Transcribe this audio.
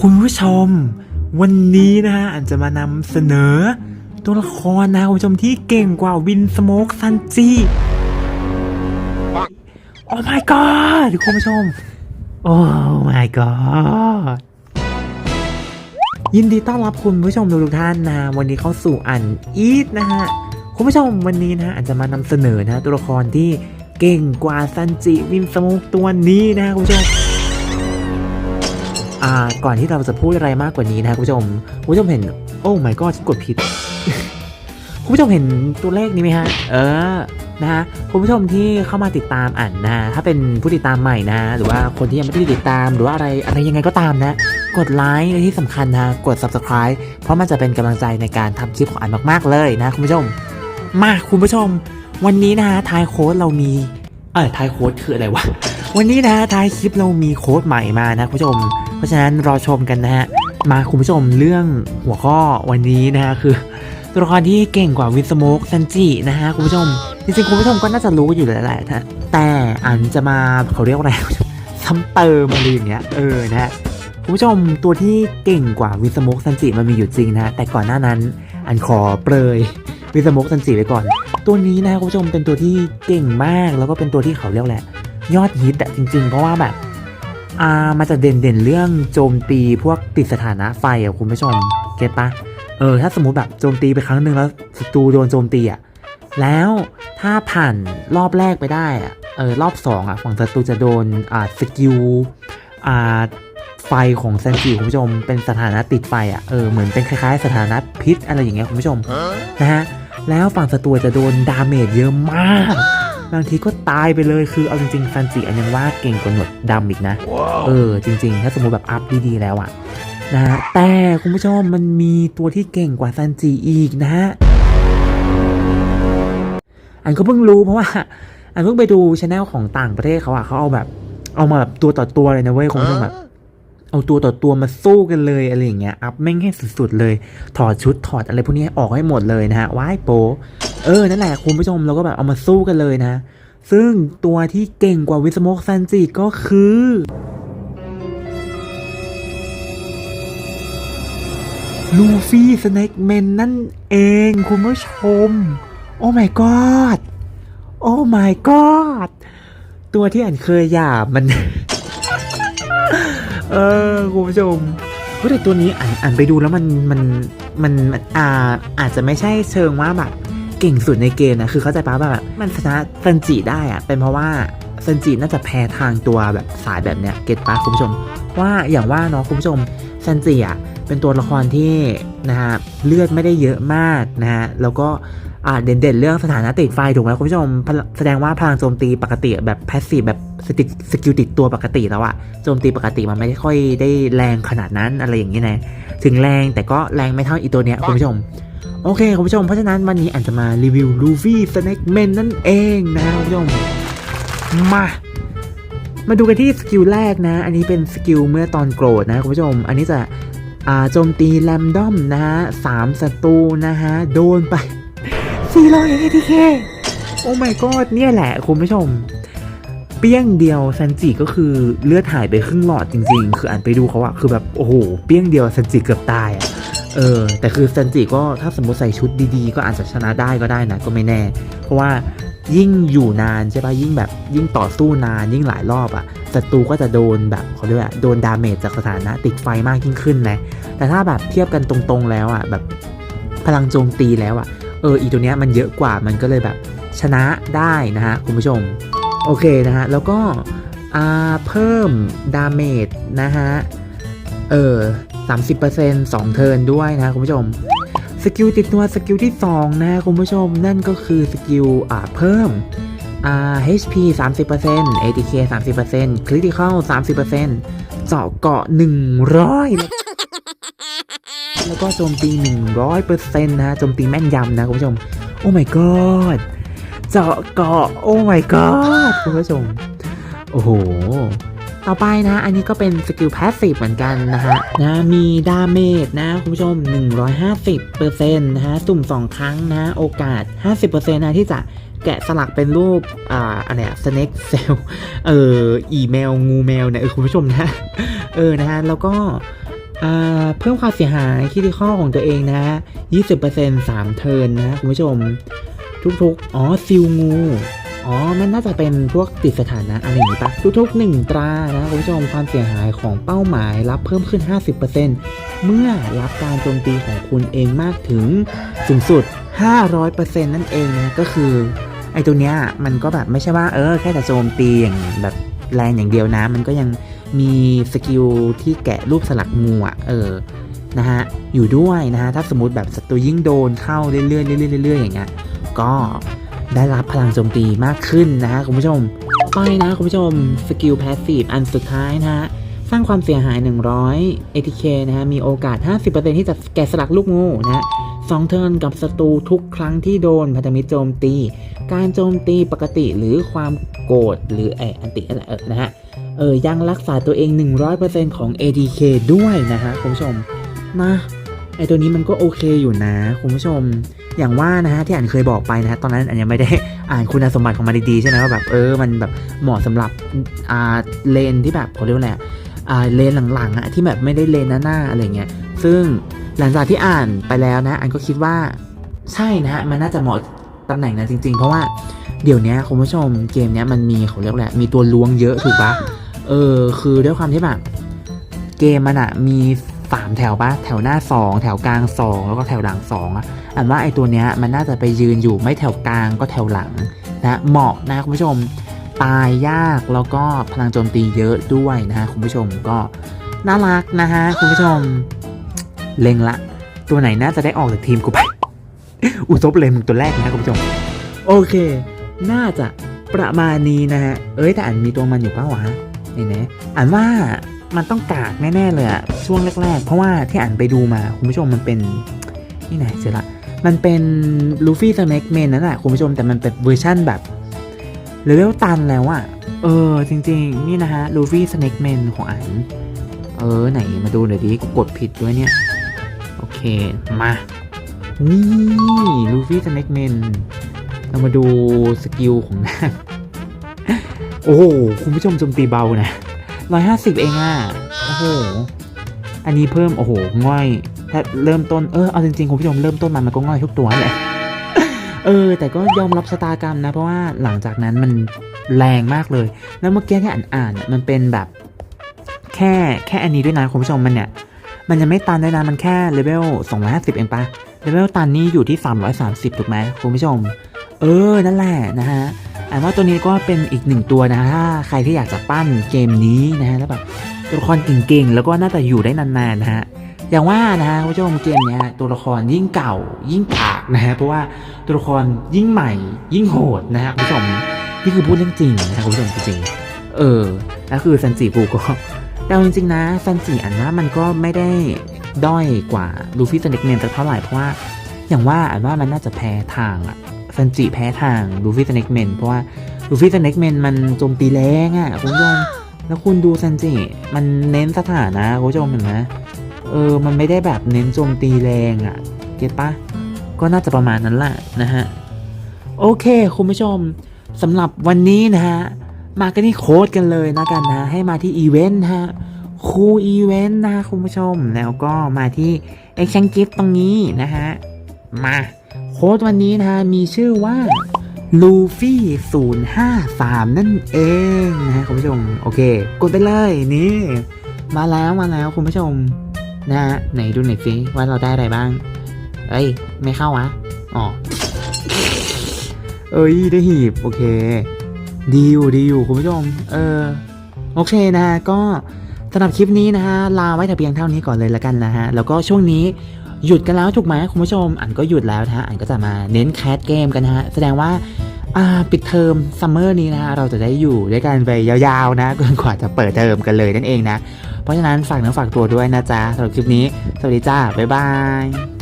คุณผู้ชม วันนี้นะฮะอันจะมานำเสนอ ตัวละครนะคุณผู้ชมที่เก่งกว่าวินสโมกซันจีโอ้ my god คุณผู้ชม โอ้ my god ยินดีต้อนรับคุณผู้ชมทุกท่านนะวันนี้เข้าสู่อันอีทนะฮะคุณผู้ชมวันนี้นะอันจะมานำเสนอนะตัวละครที่เก่งกว่าซันจิวินสโมกตัวนี้นะคุณผู้ชม ก่อนที่เราจะพูดอะไรมากกว่านี้นะครับคุณผู้ชมคุณผู้ชมเห็น โอ้ my god ฉันกดผิดคุณผู้ชมเห็นตัวเลขนี้ไหมฮะ เออ นะฮะ คุณผู้ชมที่เข้ามาติดตามอ่านนะ ถ้าเป็นผู้ติดตามใหม่นะ หรือว่าคนที่ยังไม่ได้ติดตาม หรือว่าอะไร อะไรยังไงก็ตามนะ กดไลค์และที่สำคัญนะ กด subscribe เพราะมันจะเป็นกำลังใจในการทำคลิปของอันมาก ๆ เลยนะคุณผู้ชม มาคุณผู้ชม วันนี้นะฮะทายโค้ดเรามี เออทายโค้ดคืออะไรวะ วันนี้นะทายคลิปเรามีโค้ดใหม่มานะคุณผู้ชม เพราะฉะนั้นรอชมกันนะฮะ มาคุณผู้ชมเรื่องหัวข้อวันนี้นะฮะคือตัวละครที่เก่งกว่าวินสโมกซันจินะฮะคุณผู้ชมจริงๆคุณผู้ชมก็น่าจะรู้อยู่แล้วแหละนะแต่อันจะมาเขาเรียกว่าอะไรซ้ำเติมอะไรอย่างเงี้ยเออนะฮะคุณผู้ชมตัวที่เก่งกว่าวินสโมกซันจิมันมีอยู่จริงนะแต่ก่อนหน้านั้นอันขอเปรยวินสโมกซันจิไปก่อน ตัวนี้นะคุณผู้ชมเป็นตัวที่เก่งมากแล้วก็เป็นตัวที่เขาเรียกแหละ ยอดฮิตอะจริง ๆ เพราะว่าแบบ อ่ามันจะเด่นเด่นเรื่องโจมตีพวกติดสถานะไฟอะคุณผู้ชมเก็ตปะเออถ้าสมมติแบบโจมตีไปครั้งหนึ่งแล้วศัตรูโดนโจมตีอะแล้วถ้าผ่านรอบแรกไปได้อะเออรอบสองอะฝั่งศัตรูจะโดนอ่าสกิลอ่าไฟของเซนจิคุณผู้ชมเป็นสถานะติดไฟอะเออเหมือนเป็นคล้ายๆ สถานะพิษอะไรอย่างเงี้ยคุณผู้ชมนะฮะแล้วฝั่งศัตรูจะโดนดาเมจเยอะมาก บางทีก็ตายไปเลยคือเอาจริงๆซันจิอันยังว่าเก่งกว่าหนวดดำอีกนะเออจริง ๆ ถ้าสมมติแบบอัพดีๆแล้วอะนะฮะแต่คุณผู้ชมมันมีตัวที่เก่งกว่าซันจิอีกนะฮะอันก็เพิ่งรู้เพราะว่า อันเพิ่งไปดูช anel ของต่างประเทศเขาอะเขาเอาแบบ เอามาแบบตัวต่อตัวเลยนะเว้ยคุณผู้ชมแบบ เอาตัวต่อตัวมาสู้กันเลยอะไรอย่างเงี้ยอัพแม่งให้สุดๆเลย ถอดชุดถอดอะไรพวกนี้ออกให้หมดเลยนะฮะว้ายโป เออนั่นแหละคุณผู้ชมเราก็แบบเอามาสู้กันเลยนะ ซึ่งตัวที่เก่งกว่าวิสโมกซันจิก็คือลูฟี่สเน็กแมนนั่นเองคุณผู้ชม โอ้ my god โอ้ my god ตัวที่อันเคยหยาบมัน เออคุณผู้ชมเฮ้ยแต่ตัวนี้อ่านอ่านไปดูแล้วมันมันมันมันอ่าอาจจะไม่ใช่เชิงว่าแบบเก่งสุดในเกมนะคือเข้าใจปะว่าแบบมันชนะซันจิได้อะเป็นเพราะว่าซันจิน่าจะแพ้ทางตัวแบบสายแบบเนี้ยเก็ตปะคุณผู้ชม ว่าอย่างว่าเนาะคุณผู้ชมซันจิอะ เป็นตัวละครที่นะฮะเลือดไม่ได้เยอะมากนะฮะแล้วก็อ่าเด่นๆ เรื่องสถานะติดไฟถูกไหมคุณผู้ชมพลังแสดงว่าพลังโจมตีปกติแบบแพสซีฟแบบสติสกิลติดตัวปกติแล้วอะโจมตีปกติมันไม่ค่อยได้แรงขนาดนั้นอะไรอย่างนี้นะ ถึงแรงแต่ก็แรงไม่เท่าอีตัวเนี้ยคุณผู้ชม โอเคคุณผู้ชม เพราะฉะนั้นวันนี้อันจะมารีวิวลูฟี่สเน็กเมนนั่นเองนะคุณผู้ชม มามาดูกันที่สกิลแรกนะ อันนี้เป็นสกิลเมื่อตอนโกรธนะคุณผู้ชม อันนี้จะอ่า โจมตีแรมดอมนะฮะสามศัตรูนะฮะ โดนไป400 ATK โอ้ my god เนี่ยแหละ คุณผู้ชม เปี้ยงเดียวซันจิก็คือเลือดหายไปครึ่งหลอดจริง ๆ คืออ่านไปดูเขาอะคือแบบ โอ้โห เปี้ยงเดียวซันจิเกือบตายอะเออแต่คือซันจิก็ถ้าสมมติใส่ชุดดีๆ ก็อาจจะชนะได้ก็ได้นะก็ไม่แน่ เพราะว่า ยิ่งอยู่นานใช่ปะยิ่งแบบยิ่งต่อสู้นานยิ่งหลายรอบอะศัตรูก็จะโดนแบบเขาเรียกว่าโดนดาเมจจากสถานะติดไฟมากยิ่งขึ้นนะแต่ถ้าแบบเทียบกันตรงๆแล้วอะแบบพลังโจมตีแล้วอะเอออีตัวเนี้ยมันเยอะกว่ามันก็เลยแบบชนะได้นะฮะคุณผู้ชมโอเคนะฮะแล้วก็เพิ่มดาเมจนะฮะเออ30% 2เทิร์นด้วยนะคุณผู้ชม สกิลติดตัวสกิลที่ 2 นะคุณผู้ชมนั่นก็คือสกิลอ่าเพิ่มอ่า HP 30% ATK 30% Critical 30%เจาะเกาะ 100 แล้วก็โจมตี 100%นะโจมตีแม่นยำนะคุณผู้ชม โอ้ my god เจาะเกาะ โอ้ my god คุณผู้ชม โอ้โห ต่อไปนะ อันนี้ก็เป็นสกิลพาสซีฟเหมือนกันนะฮะนะมีดาเมจนะคุณผู้ชม 150%นะฮะสุ่ม 2 ครั้งนะ โอกาส 50%นะที่จะแกะสลักเป็นรูป อ่าอะไรอะสเน็กเซลเอออีเมล งูแมวเนี่ยเออคุณผู้ชมนะ เออนะฮะแล้วก็อ่าเพิ่มความเสียหายคิดข้อของตัวเองนะ 20% 3 เทิร์นนะ คุณผู้ชม ทุกๆ อ๋อซิลงู อ๋อ มันน่าจะเป็นพวกติดสถานะอะไรอย่างนี้ปะทุกๆ1ตรานะคุณผู้ชมความเสียหายของเป้าหมายรับเพิ่มขึ้น 50%เมื่อรับการโจมตีของคุณเองมากถึงสูงสุด 500%นั่นเองนะก็คือไอ้ตัวเนี้ยมันก็แบบไม่ใช่ว่าเออแค่แต่โจมตีอย่างแบบแรงอย่างเดียวนะ มันก็ยังมีสกิลที่แกะรูปสลักงูอะเออนะฮะอยู่ด้วยนะฮะถ้าสมมติแบบศัตรูยิ่งโดนเข้าเรื่อยๆเรื่อยๆเรื่อยๆอย่างเงี้ยก็ ได้รับพลังโจมตีมากขึ้นนะ คุณผู้ชมไปนะคุณผู้ชมสกิลแพสซีฟอันสุดท้ายนะฮะสร้างความเสียหาย 100 ATK นะฮะ มีโอกาส 50%ที่จะแกะสลักลูกงูนะฮะสองเทิร์นกับศัตรูทุกครั้งที่โดนพันธมิตรโจมตี การโจมตีปกติหรือความโกรธหรือไออันติอะไรนะฮะ เออ ยังรักษาตัวเอง 100%ของ ADK ด้วยนะฮะ คุณผู้ชม นะ ไอตัวนี้มันก็โอเคอยู่นะ คุณผู้ชม อย่างว่านะฮะที่อ่านเคยบอกไปนะฮะตอนนั้นอันยังไม่ได้อ่านคุณสมบัติของมันดีๆใช่ไหมว่าแบบเออมันแบบเหมาะสำหรับอ่าเลนที่แบบเขาเรียกว่าอะไรอ่าเลนหลังๆอะที่แบบไม่ได้เลนหน้าๆอะไรเงี้ยซึ่งหลังจากที่อ่านไปแล้วนะ อันก็คิดว่าใช่นะฮะมันน่าจะเหมาะตำแหน่งนั้นจริง ๆ เพราะว่าเดี๋ยวนี้คุณผู้ชมเกมเนี้ยมันมีเขาเรียกว่าอะมีตัวล้วงเยอะถูกปะเออคือด้วยความที่แบบเกมมันอะมี สามแถวปะแถวหน้า 2 แถวกลาง 2 แล้วก็แถวหลัง2อะอันว่าไอตัวเนี้ยมันน่าจะไปยืนอยู่ไม่แถวกลางก็แถวหลังนะเหมาะนะคุณผู้ชมตายยากแล้วก็พลังโจมตีเยอะด้วยนะฮะคุณผู้ชมก็น่ารักนะฮะคุณผู้ชมเล็งละ ตัวไหนน่าจะได้ออกจากทีมกูไปอุซบเลยมึงตัวแรกนะคุณผู้ชม โอเค น่าจะประมาณนี้นะฮะเอ้ยแต่อันมีตัวมันอยู่ป้าวะนี่นะอันว่า มันต้องกากแน่ๆเลยอะช่วงแรก ๆ เพราะว่าที่อ่านไปดูมาคุณผู้ชมมันเป็นนี่ไหนเจอละมันเป็นลูฟี่สเน็กเมนนั่นแหละคุณผู้ชมแต่มันเป็นเวอร์ชั่นแบบเลเวลตันแล้วอะเออ จริง ๆ นี่นะฮะลูฟี่สเน็กเมนของอันเออ ไหนมาดูหน่อยดิกูกดผิดด้วยเนี่ย โอเค มา นี่ลูฟี่สเน็กเมนเรามาดูสกิลของนางโอ้โหคุณผู้ชมจมตีเบานะ ร้อยห้าสิบเองอะ โอ้โห อันนี้เพิ่ม โอ้โห ง่อย ถ้าเริ่มต้น เออ เอาจริงๆ คุณผู้ชมเริ่มต้นมามันก็ง่อยทุกตัวแหละ เออ แต่ก็ยอมรับชะตากรรมนะ เพราะว่าหลังจากนั้นมันแรงมากเลย แล้วเมื่อกี้ที่อ่านอ่านมันเป็นแบบ แค่แค่อันนี้ด้วยนะคุณผู้ชมมันเนี่ย มันยังไม่ตันด้วยนะ มันแค่เลเวล250 เองปะเลเวลตันนี่อยู่ที่ 330 ถูกไหมคุณผู้ชม เออ นั่นแหละนะฮะ อันว่าตัวนี้ก็เป็นอีกหนึ่งตัวนะถ้าใครที่อยากจะปั้นเกมนี้นะฮะแล้วแบบตัวละครเก่งๆแล้วก็น่าจะอยู่ได้นานๆนะฮะอย่างว่านะฮะผู้ชมเกมเนี้ยตัวละครยิ่งเก่ายิ่งกากนะฮะเพราะว่าตัวละครยิ่งใหม่ ยิ่งโหดนะฮะคุณผู้ชมนี่คือพูดเรื่องจริงนะคุณผู้ชมจริงๆเออแล้วคือซันจิปูก็แต่จริงๆนะซันจิอันว่ามันก็ไม่ได้ด้อยกว่าลูฟี่สเน็กเมนสักเท่าไหร่เพราะว่าอย่างว่าอันว่ามันน่าจะแพ้ทางอะ ซันจิแพ้ทางลูฟี่สเน็กเมนเพราะว่าลูฟี่สเน็กเมนมันโจมตีแรงอะคุณผู้ชมแล้วคุณดูซันจิมันเน้นสถานะคุณผู้ชมเห็นไหมเออมันไม่ได้แบบเน้นโจมตีแรงอะเก็ตปะก็น่าจะประมาณนั้นแหละนะฮะโอเค คุณผู้ชมสำหรับวันนี้นะฮะมากันที่โค้ดกันเลยนะกันนะให้มาที่อีเวนต์ฮะคูอีเวนต์นะคุณผู้ชมแล้วก็มาที่ Action Gift ตรงนี้นะฮะมา โค้ดวันนี้นะฮะมีชื่อว่าลูฟี่053 นั่นเองนะฮะคุณผู้ชม โอเค กดไปเลยนี่ มาแล้วมาแล้วคุณผู้ชม นะฮะไหนดูหน่อยสิว่าเราได้อะไรบ้าง เอ้ย ไม่เข้าวะอ๋อเอ้ย ได้หีบ โอเค ดีอยู่ดีอยู่คุณผู้ชม เออ โอเคนะฮะก็สำหรับคลิปนี้นะฮะลาไว้แต่เพียงเท่านี้ก่อนเลยละกันนะฮะ แล้วก็ช่วงนี้ หยุดกันแล้วถูกไหมคุณผู้ชม อันก็หยุดแล้วนะฮะอันก็จะมาเน้นแคสเกมกันนะฮะแสดงว่าปิดเทอมซัมเมอร์นี้นะฮะเราจะได้อยู่ด้วยกันไปยาวๆนะจนกว่าจะเปิดเทอมกันเลยนั่นเองนะ เพราะฉะนั้นฝากเนื้อฝากตัวด้วยนะจ๊ะสำหรับคลิปนี้ สวัสดีจ้า บ๊ายบาย